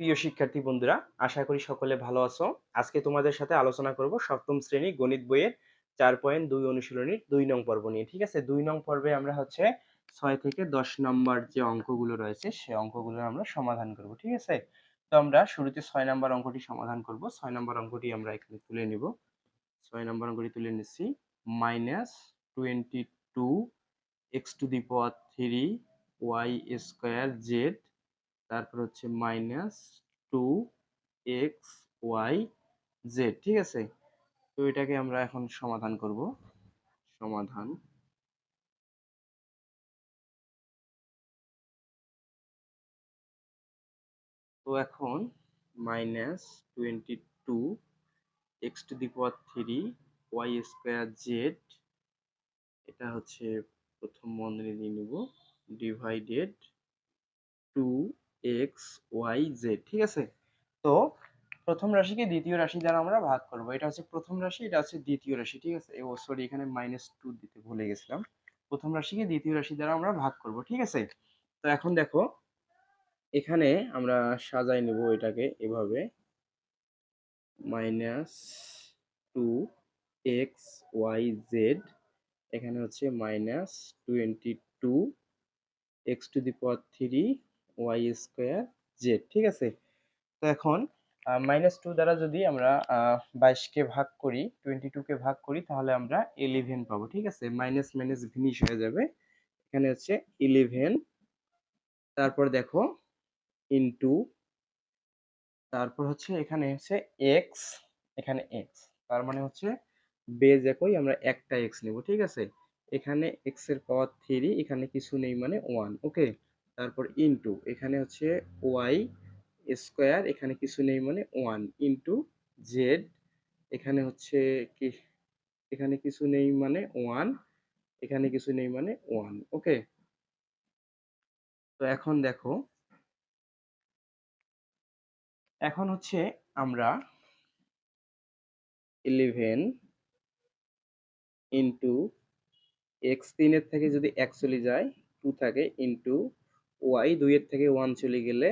প্রিয় শিক্ষার্থী বন্ধুরা, আশা করি সকলে ভালো আছো। আজকে তোমাদের সাথে আলোচনা করব সপ্তম শ্রেণি গণিত বইয়ের চার পয়েন্ট দুই অনুশীলনীর দুই নং পর্ব নিয়ে, ঠিক আছে? দুই নং পর্বে আমরা হচ্ছে ছয় থেকে দশ নম্বর যে অঙ্কগুলো রয়েছে, সে অঙ্কগুলো আমরা সমাধান করব, ঠিক আছে? তো আমরা শুরুতে ছয় নম্বর অঙ্কটি সমাধান করব। ছয় নম্বর অঙ্কটি আমরা এখানে তুলে নিব। ছয় নম্বর অঙ্কটি তুলে নিচ্ছি। Minus twenty two x to the power three y square z তারপর হচ্ছে minus two x y z ঠিক আছে? তো এটাকে আমরা এখন সমাধান করব। সমাধান। তো এখন minus twenty two x to the power three y square z এটা হচ্ছে প্রথম বন্ধনী দিয়ে নেব divided two x, y, z, ঠিক আছে? তো প্রথম রাশিকে দ্বিতীয় রাশি দ্বারা আমরা ভাগ করব। এটা হচ্ছে প্রথম রাশি, এটা হচ্ছে দ্বিতীয় রাশি, ঠিক আছে? ও সরি এখানে মাইনাস টু দিতে ভুলে গেছিলাম। প্রথম রাশিকে দ্বিতীয় রাশি দ্বারা আমরা ভাগ করব, ঠিক আছে? তো এখন দেখো, এখানে আমরা সাজাই নেব এটাকে এভাবে। Minus two x y z এখানে হচ্ছে minus twenty two x to the power three y square z ঠিক আছে? তো এখন মাইনাস টু দ্বারা যদি আমরা বাইশকে ভাগ করি টোয়েন্টি টুকে ভাগ করি, তাহলে আমরা ইলেভেন পাবো, ঠিক আছে? মাইনাস মাইনাস ভিনিশ হয়ে যাবে। এখানে হচ্ছে ইলেভেন তারপর দেখো ইনটু তারপর হচ্ছে এখানে হচ্ছে এক্স এখানে এক্স তার মানে হচ্ছে বেজ একই, আমরা একটা এক্স নেব, ঠিক আছে? এখানে এক্সের পাওয়ার থ্রি এখানে কিছু নেই মানে ওয়ান ওকে তারপর ইনটু এখানে হচ্ছে ওয়াই স্কোয়ার এখানে কিছু নেই মানে ওয়ান ইন্টু জেড এখানে হচ্ছে কি, এখানে কিছু নেই মানে ওয়ান এখানে কিছু নেই মানে ওয়ান ওকে তো এখন দেখো, এখন হচ্ছে আমরা ইলেভেন ইন্টু এক্স তিনের থেকে যদি এক চলে যায় টু থাকে ইন্টু ওয়াই দুইয়ের থেকে ওয়ান চলে গেলে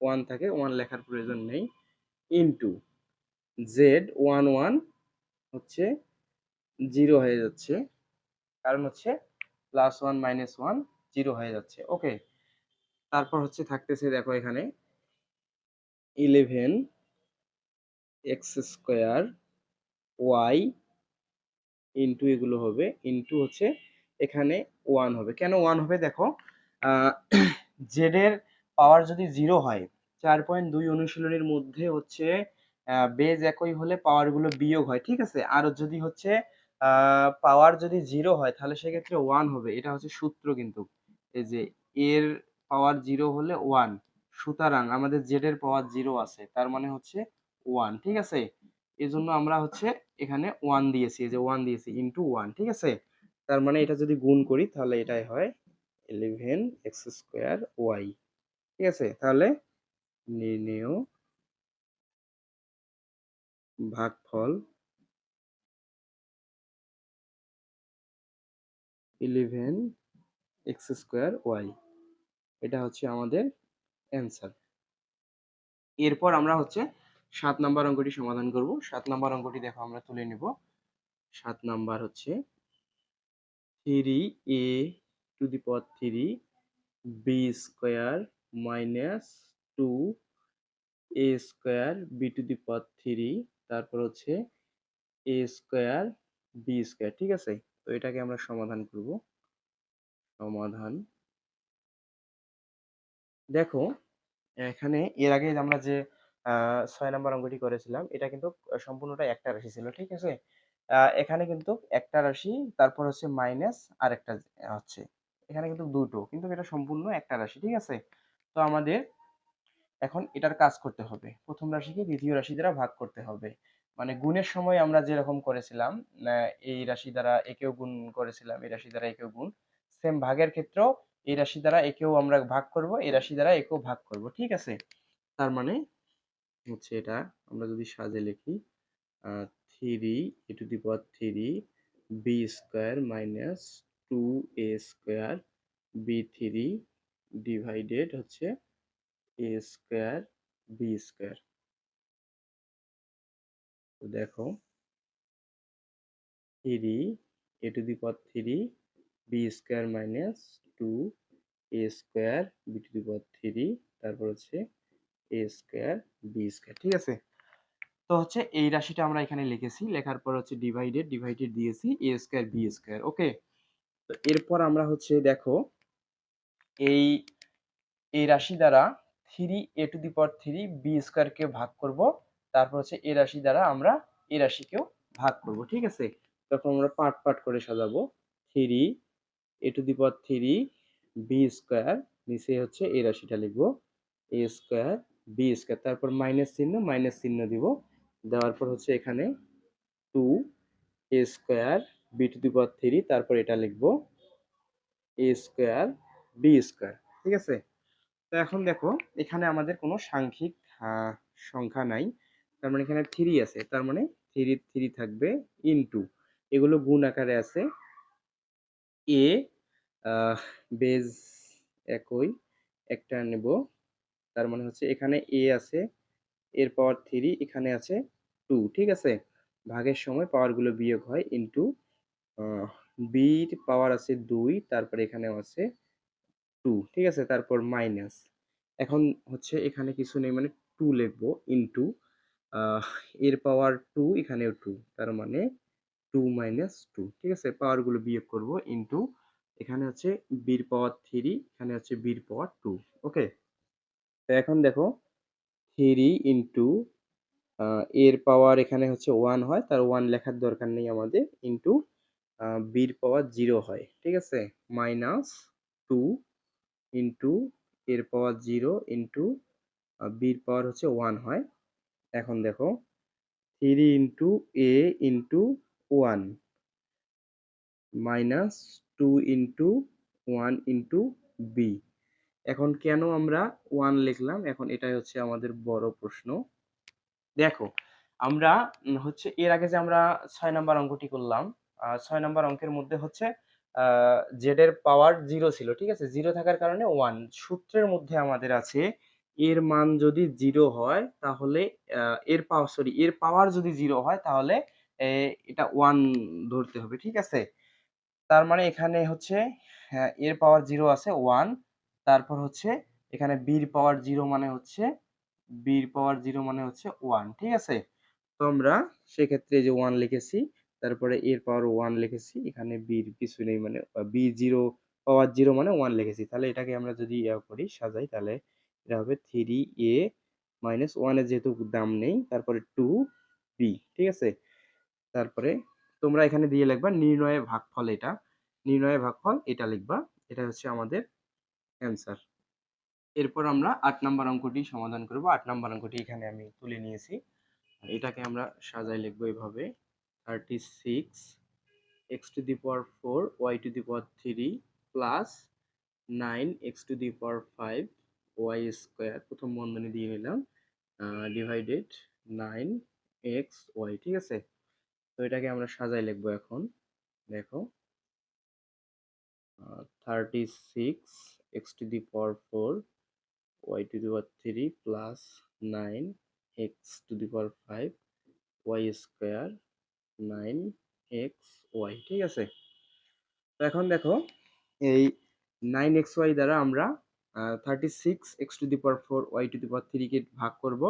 ওয়ান থাকে ওয়ান লেখার প্রয়োজন নেই। ইন্টু জেড ওয়ান ওয়ান হচ্ছে জিরো হয়ে যাচ্ছে। কারণ হচ্ছে plus one minus one zero হয়ে যাচ্ছে। ওকে তারপর হচ্ছে থাকতেছে দেখো এখানে eleven x square y into এগুলো হবে। ইন্টু হচ্ছে এখানে ওয়ান হবে। কেন ওয়ান হবে? দেখো জেডের পাওয়ার যদি জিরো হয়, চার পয়েন্ট দুই অনুশীলনীর মধ্যে হচ্ছে বেজ একই হলে পাওয়ারগুলো বিয়োগ হয়, ঠিক আছে? আর যদি হচ্ছে পাওয়ার যদি জিরো হয়, তাহলে সেক্ষেত্রে ওয়ান হবে। এটা হচ্ছে সূত্র কিন্তু। এই যে, এর পাওয়ার জিরো হলে ওয়ান। সুতরাং আমাদের জেড এর পাওয়ার জিরো আছে, তার মানে হচ্ছে ওয়ান, ঠিক আছে? এই জন্য আমরা হচ্ছে এখানে ওয়ান দিয়েছি যে ওয়ান দিয়েছি ইন্টু ওয়ান, ঠিক আছে? তার মানে এটা যদি গুণ করি, তাহলে এটাই হয় ইলেভেন এক্স স্কোয়ার ওয়াই ঠিক আছে? তাহলে নির্ণেয় ভাগফল ইলেভেন এক্স স্কোয়ার ওয়াই এটা হচ্ছে আমাদের অ্যান্সার এরপর আমরা হচ্ছে সাত নাম্বার অঙ্কটি সমাধান করব। সাত নাম্বার অঙ্কটি দেখো, আমরা তুলে নেব। সাত নাম্বার হচ্ছে three a to the power three b square minus two a square b to the power three তারপর হচ্ছে এ স্কোয়ার বি স্কোয়ার ঠিক আছে? তো এটাকে আমরা সমাধান করব। সমাধান। দেখো, এখানে এর আগে আমরা যে ছয় নম্বর অঙ্কটি করেছিলাম, এটা কিন্তু সম্পূর্ণটা একটা রাশি ছিল, ঠিক আছে? এখানে কিন্তু একটা রাশি, তারপর হচ্ছে মাইনাস আর একটা হচ্ছে এখানে কিন্তু দুটো, কিন্তু এটা সম্পূর্ণ একটা রাশি, ঠিক আছে? তো আমাদের এখন এটার কাজ করতে হবে। প্রথম রাশিকে দ্বিতীয় রাশি দ্বারা ভাগ করতে হবে। মানে গুণের সময় আমরা যেরকম করেছিলাম এই রাশি দ্বারা একেও গুণ করেছিলাম, এই রাশি দ্বারা একেও গুণ সেম ভাগের ক্ষেত্রেও এই রাশি দ্বারা একেও আমরা ভাগ করব, এই রাশি দ্বারা একেও ভাগ করব, ঠিক আছে? তার মানে হচ্ছে এটা আমরা যদি সাজে লিখি three a to the power three b square minus two a square b three divided হচ্ছে এ স্কোয়ার বি স্কোয়ার তো দেখো three a to the power three b square minus two a square b to the power three তারপর হচ্ছে a square B square ঠিক আছে? তো হচ্ছে এই রাশিটা আমরা এখানে লিখেছি, লেখার পর হচ্ছে ডিভাইডেড ডিভাইডেড দিয়েছি a square b square okay তো এরপর আমরা হচ্ছে দেখো, এই এই রাশি দ্বারা three a to the power three b স্কোয়ারকে ভাগ করব। তারপর হচ্ছে এই রাশি দ্বারা আমরা এই রাশিকেও ভাগ করব, ঠিক আছে? তখন আমরা পার্ট পার্ট করে সাজাবো। Three a to the power three b square নিচে হচ্ছে এই রাশিটা লিখব। এ স্কোয়ার বি স্কোয়ার তারপর মাইনাস চিহ্ন মাইনাস চিহ্ন দিব। দেওয়ার পর হচ্ছে এখানে two a square b to the power three, তারপর এটা লিখব এ স্কোয়ার বি স্কোয়ার, ঠিক আছে? তো এখন দেখো, এখানে আমাদের কোনো সাংখ্যিক সংখ্যা নাই, তার মানে এখানে থ্রি আছে, তার মানে থ্রি থ্রি থাকবে ইনটু এগুলো গুণ আকারে আছে এ বেজ একই, একটা নেব, তার মানে হচ্ছে এখানে এ আছে, এর পাওয়ার থ্রি এখানে আছে টু ঠিক আছে? ভাগের সময় পাওয়ারগুলো বিয়োগ হয় ইন্টু বির পাওয়ার আছে দুই, তারপরে এখানে আছে টু ঠিক আছে? তারপর মাইনাস এখন হচ্ছে এখানে কিছু নেই মানে টু লিখব ইন্টু এর পাওয়ার টু এখানেও টু তার মানে টু মাইনাস টু ঠিক আছে? পাওয়ারগুলো বিয়োগ করব ইন্টু এখানে হচ্ছে বির পাওয়ার থ্রি এখানে হচ্ছে বির পাওয়ার টু ওকে তো এখন দেখো থ্রি ইন্টু এর পাওয়ার এখানে হচ্ছে ওয়ান হয়, তার ওয়ান লেখার দরকার নেই আমাদের ইন্টু বির পাওয়ার জিরো হয়, ঠিক আছে? মাইনাস টু ইন্টু এর পাওয়ার জিরো ইন্টু বির পাওয়ার হচ্ছে ওয়ান হয়। এখন দেখো, three into a into one minus two into one into b. এখন কেন আমরা ওয়ান লিখলাম? এখন এটাই হচ্ছে আমাদের বড় প্রশ্ন। দেখো, আমরা হচ্ছে এর আগে যে আমরা ছয় নাম্বার অঙ্কটি করলাম ছয় নাম্বার অঙ্কের মধ্যে হচ্ছে জেড এর পাওয়ার জিরো ছিল ঠিক আছে? জিরো থাকার কারণে ওয়ান সূত্রের মধ্যে আমাদের আছে এর মান যদি জিরো হয় তাহলে এর পাওয়ার সরি এর পাওয়ার যদি জিরো হয় তাহলে এটা ওয়ান ধরতে হবে ঠিক আছে? তার মানে এখানে হচ্ছে হ্যাঁ, এর পাওয়ার জিরো আছে ওয়ান তারপর হচ্ছে এখানে বির পাওয়ার জিরো মানে হচ্ছে বির পাওয়ার জিরো মানে হচ্ছে ওয়ান ঠিক আছে? তো আমরা সেক্ষেত্রে যে ওয়ান লিখেছি তারপরে এর পাওয়ার ওয়ান লিখেছি। এখানে বির কিছু নেই মানে বি জিরো পাওয়ার জিরো মানে ওয়ান লিখেছি। তাহলে এটাকে আমরা যদি ইয়া করি, সাজাই, তাহলে এটা হবে থ্রি এ মাইনাস ওয়ানের যেহেতু দাম নেই, তারপরে টু বি ঠিক আছে? তারপরে তোমরা এখানে দিয়ে লিখবা নির্ণয়ে ভাগফল এটা। নির্ণয়ে ভাগফল এটা লিখবা, এটা হচ্ছে আমাদের অ্যান্সার এরপর আমরা আট নাম্বার অঙ্কটি সমাধান করব। আট নাম্বার অঙ্কটি এখানে আমি তুলে নিয়েছি। এটাকে আমরা সাজাই লিখব এভাবে। Thirty six x to the power four y to the power three plus nine x to the power five y square প্রথম বন্ধনী দিয়ে নিলাম। ডিভাইডেড নাইন এক্স ওয়াই ঠিক আছে? তো এটাকে আমরা সাজাই লিখব এখন। দেখো। Thirty six x to the power four y to the power three plus nine x to the power five y square nine x y, ঠিক আছে? তো এখন দেখো, এই নাইন এক্স ওয়াই দ্বারা আমরা thirty six x to the power four, y to the power থ্রিকে ভাগ করব।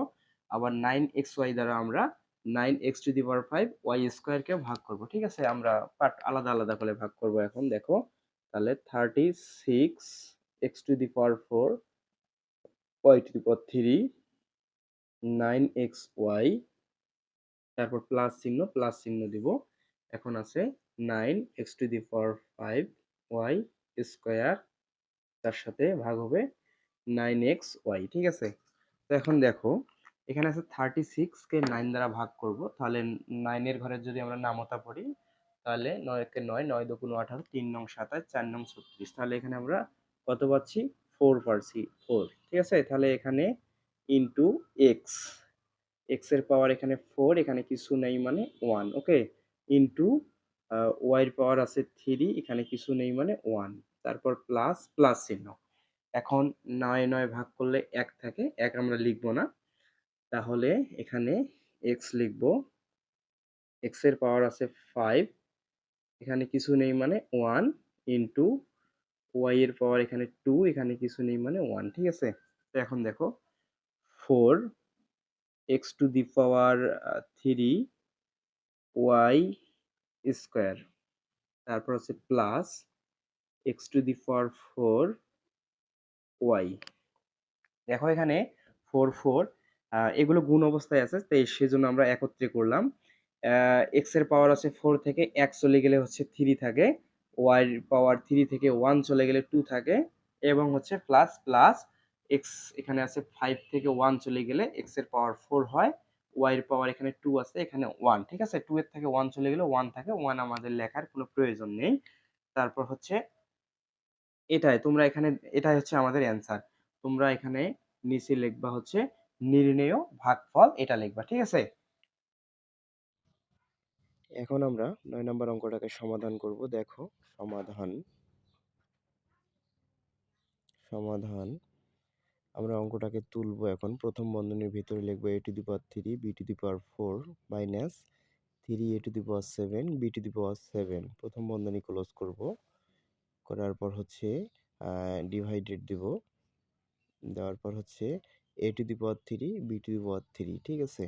আবার নাইন এক্স ওয়াই দ্বারা আমরা nine x to the power five, y স্কোয়ারকে ভাগ করব, ঠিক আছে? আমরা পার্ট আলাদা আলাদা করে ভাগ করব এখন, দেখো। তাহলে thirty six x to the power four, y to the power three, nine x y তারপর প্লাস চিহ্ন প্লাস চিহ্ন দিব। এখন আছে nine x to the power five y square তার সাথে ভাগ হবে নাইন এক্স ওয়াই ঠিক আছে? তো এখন দেখো, এখানে আছে থার্টি সিক্সকে নাইন দ্বারা ভাগ করব। তাহলে নাইনের ঘরের যদি আমরা নামতা পড়ি, তাহলে নয়কে নয় নয় দুগুণ আঠারো, তিন নং সাতাশ, চার নং ছত্রিশ। তাহলে এখানে আমরা কত পাচ্ছি? ফোর পারছি ফোর ঠিক আছে? তাহলে এখানে ইন্টু এক্স এক্সের পাওয়ার এখানে ফোর এখানে কিছু নেই মানে ওয়ান ওকে ইন্টু ওয়াইয়ের পাওয়ার আছে থ্রি এখানে কিছু নেই মানে ওয়ান তারপর প্লাস প্লাস চিহ্ন। এখন নয় নয় ভাগ করলে এক থাকে, এক আমরা লিখব না। তাহলে এখানে এক্স লিখব এক্সের পাওয়ার আছে ফাইভ এখানে কিছু নেই মানে ওয়ান ইন্টু ওয়াই এর পাওয়ার এখানে টু এখানে কিছু নেই মানে ওয়ান ঠিক আছে? তো এখন দেখো four x to the power three y square তারপর হচ্ছে plus x to the power four y দেখো এখানে ফোর ফোর এগুলো গুণ অবস্থায় আছে, তাই সেজন্য আমরা একত্রে করলাম। এক্সের পাওয়ার আছে ফোর থেকে এক চলে গেলে হচ্ছে থ্রি থাকে ওয়াই পাওয়ার থ্রি থেকে ওয়ান চলে গেলে টু থাকে, এবং হচ্ছে প্লাস প্লাস এক্স এখানে আছে ফাইভ থেকে ওয়ান চলে গেলে এক্সের পাওয়ার ফোর হয় ওয়াই এর পাওয়ার এখানে টু আছে, এখানে ওয়ান ঠিক আছে? টু এর থেকে ওয়ান চলে গেলে ওয়ান থাকে ওয়ান আমাদের লেখার কোনো প্রয়োজন নেই। তারপর হচ্ছে এটাই, তোমরা এখানে, এটাই হচ্ছে আমাদের অ্যান্সার তোমরা এখানে নিচে লিখবা হচ্ছে নির্ণেয় ভাগফল, এটা লিখবা, ঠিক আছে? এখন আমরা নয় নম্বর অঙ্কটাকে সমাধান করব, দেখো, সমাধান। সমাধান। আমরা অঙ্কটাকে তুলব এখন। প্রথম বন্ধনীর ভিতরে লিখব a to the power three b to the power four minus three a to the power seven b to the power seven প্রথম বন্ধনী ক্লোজ করব। করার পর হচ্ছে ডিভাইডেড দিব। দেওয়ার পর হচ্ছে a to the power three b to the power three ঠিক আছে?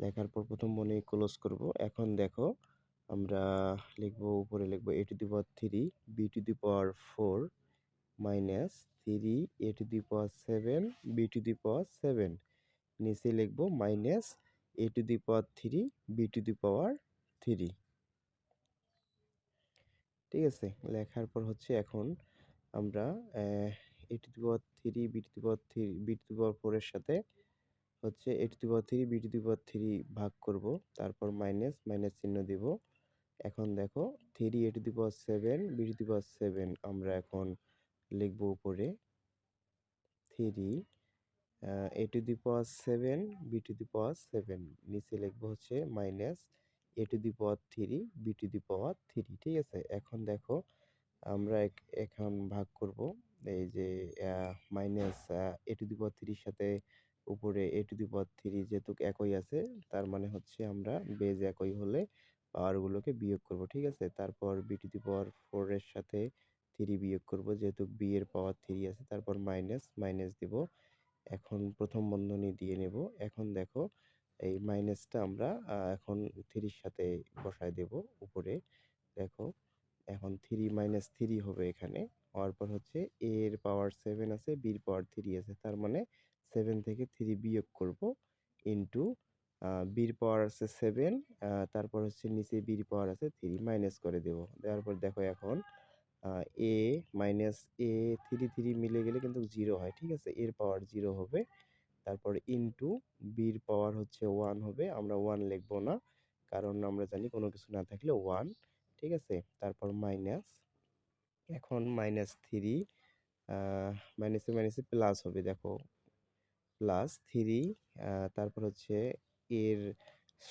লেখার পর প্রথম বনে ক্লোজ করব। এখন দেখো, আমরা লিখব, উপরে লিখব a to the power three b to the power four minus three a to the power seven b to the power seven নিচে লিখব minus a to the power three b to the power three ঠিক আছে লেখার পর হচ্ছে এখন আমরা a to the power three b to the power three b to the power ফোরের সাথে হচ্ছে a to the power three b to the power three ভাগ করব তারপর মাইনাস মাইনাস চিহ্ন দিব এখন দেখো three a to the power seven b to the power seven আমরা এখন লিখব উপরে। Three a to the power seven b to the power seven নিচে লিখব হচ্ছে minus a to the power three b to the power three ঠিক আছে? এখন দেখো আমরা এখন ভাগ করব, এই যে মাইনাস এ টু দি পাওয়ার থ্রির সাথে উপরে এ টু দি পাওয়ার থ্রি যেহেতু একই আছে, তার মানে হচ্ছে আমরা বেজ একই হলে পাওয়ারগুলোকে বিয়োগ করব, ঠিক আছে? তারপর বি টু দি পাওয়ার ফোরের সাথে থ্রি বিয়োগ করব। যেহেতু বি এর পাওয়ার থ্রি আছে, তারপর মাইনাস মাইনাস দিব। এখন প্রথম বন্ধনী দিয়ে নেব। এখন দেখো, এই মাইনাসটা আমরা এখন থ্রির সাথে বসায় দেব উপরে। দেখো, এখন থ্রি মাইনাস থ্রি হবে এখানে। হওয়ার পর হচ্ছে এ এর পাওয়ার সেভেন আছে বির পাওয়ার থ্রি আছে। তার মানে সেভেন থেকে থ্রি বিয়োগ করব ইন্টু বির পাওয়ার আছে সেভেন তারপর হচ্ছে নিচে বির পাওয়ার আছে থ্রি মাইনাস করে দেব। দেওয়ার পর দেখো এখন a minus a three three মিলে গেলে কিন্তু জিরো হয়, ঠিক আছে? এর পাওয়ার জিরো হবে। তারপর ইনটু বির পাওয়ার হচ্ছে ওয়ান হবে। আমরা ওয়ান লিখব না, কারণ আমরা জানি কোনো কিছু না থাকলে ওয়ান ঠিক আছে? তারপর মাইনাস এখন মাইনাস থ্রি মাইনাসে মাইনাসে প্লাস হবে, দেখো। প্লাস থ্রি তারপর হচ্ছে এর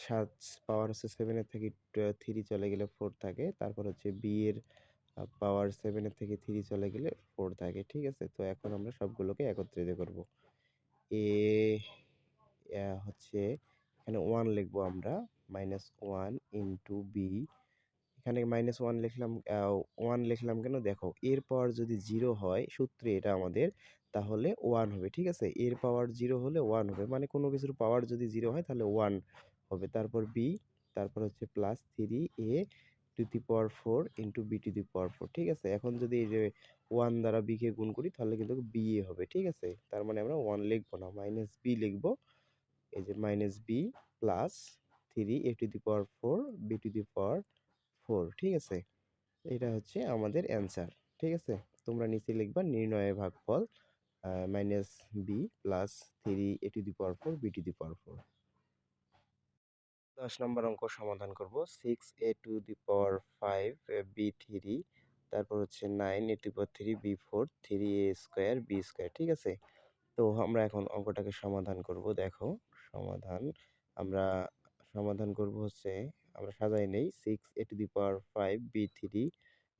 সাত পাওয়ার হচ্ছে সেভেনের থেকে থ্রি চলে গেলে ফোর থাকে। তারপর হচ্ছে বি এর পাওয়ার সেভেনের থেকে থ্রি চলে গেলে ফোর থাকে, ঠিক আছে? তো এখন আমরা সবগুলোকে একত্রিত করব। এ হচ্ছে এখানে ওয়ান লিখব আমরা মাইনাস ওয়ান ইন্টু বি এখানে মাইনাস ওয়ান লিখলাম ওয়ান লিখলাম কেন? দেখো, এর পাওয়ার যদি জিরো হয়, সূত্রে এটা আমাদের তাহলে ওয়ান হবে, ঠিক আছে? এর পাওয়ার জিরো হলে ওয়ান হবে মানে কোনো কিছুর পাওয়ার যদি জিরো হয় তাহলে ওয়ান হবে। তারপর বি তারপর হচ্ছে plus three a to the power four into b to the power four ঠিক আছে? এখন যদি এই যে ওয়ান দ্বারা বিকে গুণ করি, তাহলে কিন্তু বি এ হবে, ঠিক আছে? তার মানে আমরা ওয়ান লিখব না মাইনাস বি লিখব। এই যে minus b plus three a to the power four b to the power four ঠিক আছে? এটা হচ্ছে আমাদের অ্যান্সার ঠিক আছে? তোমরা নিচে লিখবা নির্ণয় ভাগফল minus b plus three a to the power four b to the power four দশ নম্বর অঙ্ক সমাধান করব। Six a to the power five b three তারপর হচ্ছে nine a to power three b four three a square b square ঠিক আছে? তো আমরা এখন অঙ্কটাকে সমাধান করব, দেখো, সমাধান, আমরা সমাধান করব হচ্ছে, আমরা সাজাই নেই six a to the power five b three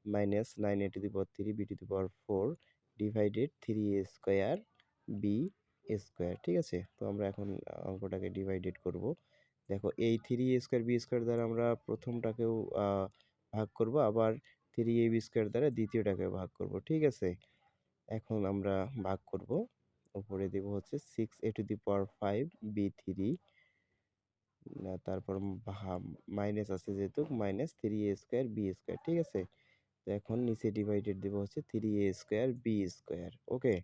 minus nine a to the power three b to the power four divided three a square b square ঠিক আছে? তো আমরা এখন অঙ্কটাকে ডিভাইডেড করব। দেখো, এই three a square b square দ্বারা আমরা প্রথমটাকেও ভাগ করব, আবার থ্রি এ বি স্কোয়ার দ্বারা দ্বিতীয়টাকে ভাগ করব, ঠিক আছে? এখন আমরা ভাগ করব, উপরে দেব হচ্ছে six A to the power five B three তারপর মাইনাস আছে যেহেতু minus three A square B square ঠিক আছে? তো এখন নিচে ডিভাইডেড দেবো হচ্ছে three A square B square okay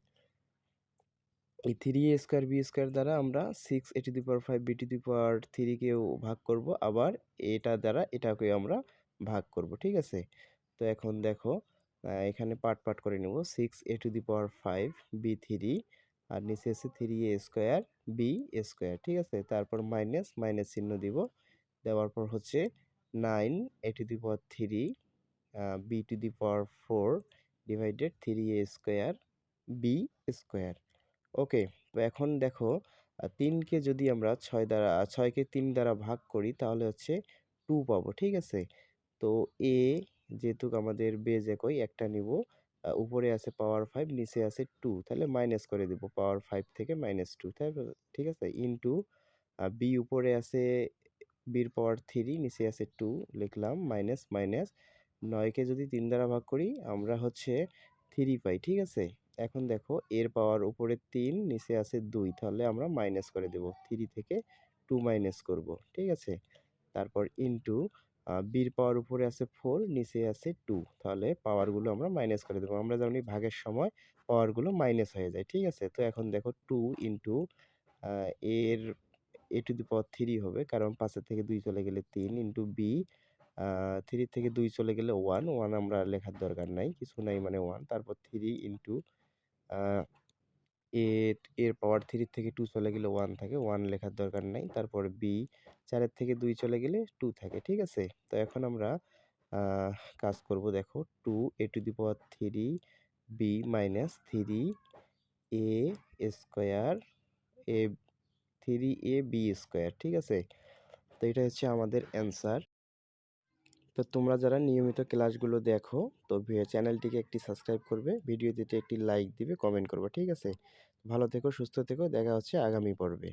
এই three A square B square দ্বারা আমরা six A to the power five B to the power থ্রিকেও ভাগ করব। আবার এটা দ্বারা এটাকেও আমরা ভাগ করব, ঠিক আছে? তো এখন দেখো এখানে পার্ট পার্ট করে নেব। Six a to the power five b three আর নিচে আছে three a square b square ঠিক আছে? তারপর মাইনাস মাইনাস চিহ্ন দিব। দেওয়ার পর হচ্ছে nine a to the power three b to the power four divided three a square b square okay, তো এখন দেখো তিনকে যদি আমরা ছয় দ্বারা, ছয়কে তিন দ্বারা ভাগ করি, তাহলে হচ্ছে টু পাবো, ঠিক আছে? তো এ যেহেতু আমাদের বেজ একই, একটা নিব উপরে আছে পাওয়ার ফাইভ, নিচে আছে টু, তাহলে মাইনাস করে দেব, পাওয়ার ফাইভ থেকে মাইনাস টু, তাই ঠিক আছে? ইনটু বি উপরে আছে বির পাওয়ার থ্রি, নিচে আছে টু, লিখলাম মাইনাস মাইনাস, নয়কে যদি তিন দ্বারা ভাগ করি, আমরা হচ্ছে থ্রি পাই, ঠিক আছে? এখন দেখো, এর পাওয়ার উপরে তিন, নিচে আছে দুই, তাহলে আমরা মাইনাস করে দেব। থ্রি থেকে টু মাইনাস করব, ঠিক আছে? তারপর ইনটু বির পাওয়ার উপরে আছে ফোর নিচে আছে টু তাহলে পাওয়ারগুলো আমরা মাইনাস করে দেবো। আমরা যেমন ভাগের সময় পাওয়ারগুলো মাইনাস হয়ে যায়, ঠিক আছে? তো এখন দেখো টু ইন্টু এর এ টু দি পাওয়ার থ্রি হবে, কারণ পাঁচের থেকে দুই চলে গেলে তিন ইন্টু বি থ্রি থেকে দুই চলে গেলে ওয়ান ওয়ান আমরা লেখার দরকার নাই, কিছু নাই মানে ওয়ান তারপর থ্রি ইন্টু এর এর পাওয়ার থ্রি থেকে টু চলে গেলে ওয়ান থাকে ওয়ান লেখার দরকার নাই। তারপর বি চারের থেকে দুই চলে গেলে টু থাকে, ঠিক আছে? তো এখন আমরা কাজ করব দেখো two a to the power three b minus three a square a three a b square ঠিক আছে? তো এটা হচ্ছে আমাদের অ্যান্সার তো তোমরা যারা নিয়মিত ক্লাসগুলো দেখো, তো চ্যানেলটিকে একটি সাবস্ক্রাইব করবে, ভিডিও দিতে একটি লাইক দিবে কমেন্ট করবে, ঠিক আছে? ভালো থেকো, সুস্থ থেকো, দেখা হচ্ছে আগামী পর্বে।